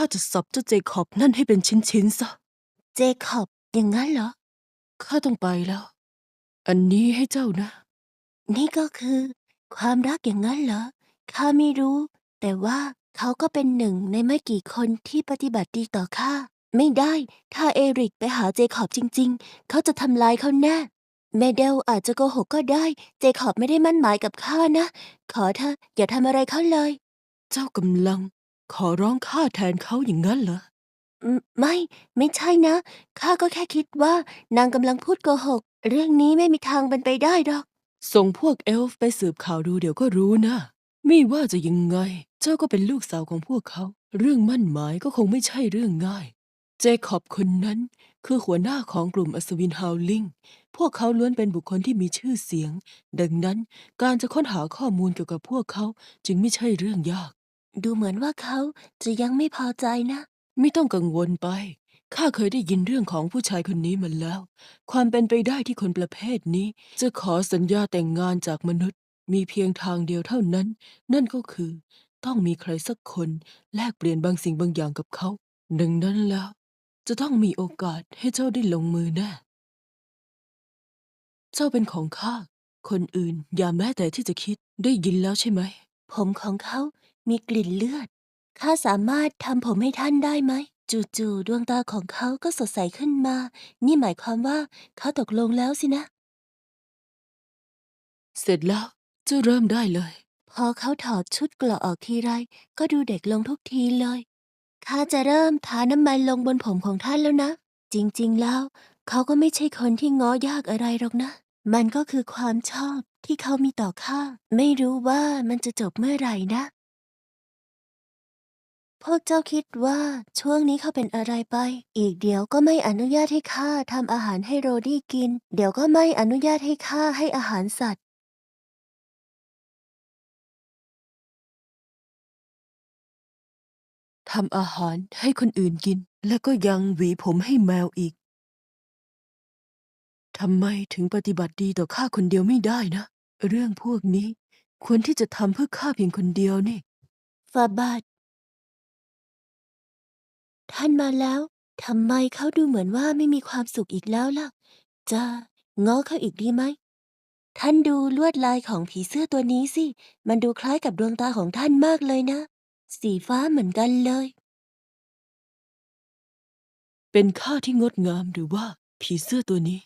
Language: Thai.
ข้าจะสับเจ้าเจคอบนั่นให้เป็นชิ้นๆซะ เจคอบอย่างนั้นเหรอ ข้าต้องไปแล้ว อันนี้ให้เจ้านะ นี่ก็คือ ความรักอย่างนั้นเหรอ ข้าไม่รู้ แต่ว่าเขาก็เป็นหนึ่งในไม่กี่คนที่ปฏิบัติดีต่อข้า ไม่ได้ ถ้าเอริกไปหาเจคอบจริง ๆ เขาจะทำลายเขาแน่แม่เดลอาจจะโกหกก็ได้ เจคอบไม่ได้มั่นหมายกับข้านะ ขอเธอะอย่าทำอะไรเขาเลย เจ้ากำลัง ขอร้องข้าแทนเขาอย่างนั้นเหรอ อืมไม่ ไม่ใช่นะ ข้าก็แค่คิดว่านางกำลังพูดโกหก เรื่องนี้ไม่มีทางเป็นไปได้หรอก ส่งพวกเอลฟ์ไปสืบข่าวดูเดี๋ยวก็รู้นะ ไม่ว่าจะยังไง เจ้าก็เป็นลูกสาวของพวกเขา เรื่องมั่นหมายก็คงไม่ใช่เรื่องง่าย เจคอบคนนั้นคือหัวหน้าของกลุ่มอัศวินฮาวลิง พวกเขาล้วนเป็นบุคคลที่มีชื่อเสียง ดังนั้นการจะค้นหาข้อมูลเกี่ยวกับพวกเขาจึงไม่ใช่เรื่องยาก ดูเหมือนว่าเขาจะยังไม่พอใจนะ ไม่ต้องกังวลไป ข้าเคยได้ยินเรื่องของผู้ชายคนนี้มาแล้ว ความเป็นไปได้ที่คนประเภทนี้ จะขอสัญญาแต่งงานจากมนุษย์ มีเพียงทางเดียวเท่านั้น นั่นก็คือ ต้องมีใครสักคนแลกเปลี่ยนบางสิ่งบางอย่างกับเขา ดังนั้นแล้ว จะต้องมีโอกาสให้เจ้าได้ลงมือแน่เจ้าเป็นของข้า คนอื่นอย่าแม้แต่ที่จะคิดได้ยินแล้วใช่ไหม ผมของเขา มีกลิ่นเลือด ข้าสามารถทำผมให้ท่านได้ไหม จู่ๆดวงตาของเขาก็สดใสขึ้นมา นี่หมายความว่าเขาตกลงแล้วสินะ เสร็จแล้วเจ้าเริ่มได้เลย พอเขาถอดชุดเกราะออกทีไร ก็ดูเด็กลงทุกทีเลยข้าจะเริ่มทาน้ำมันลงบนผมของท่านแล้วนะ จริงๆแล้ว เขาก็ไม่ใช่คนที่ง้อยากอะไรหรอกนะ มันก็คือความชอบที่เขามีต่อข้า ไม่รู้ว่ามันจะจบเมื่อไหร่นะ พวกเจ้าคิดว่าช่วงนี้เขาเป็นอะไรไป อีกเดี๋ยวก็ไม่อนุญาตให้ข้าทำอาหารให้โรดี้กิน เดี๋ยวก็ไม่อนุญาตให้ข้าให้อาหารสัตว์ ทำอาหารให้คนอื่นกิน แล้วก็ยังหวีผมให้แมวอีก ทำไมถึงปฏิบัติดีต่อข้าคนเดียวไม่ได้นะ เรื่องพวกนี้ ควรที่จะทำเพื่อข้าเพียงคนเดียวนี่ ฟาบาท ท่านมาแล้วทำไมเขาดูเหมือนว่าไม่มีความสุขอีกแล้วล่ะ จะง้อเขาอีกดีไหม ท่านดูลวดลายของผีเสื้อตัวนี้สิ มันดูคล้ายกับดวงตาของท่านมากเลยนะ สีฟ้าเหมือนกันเลย เป็นข้าที่งดงามหรือว่าผีเสื้อตัวนี้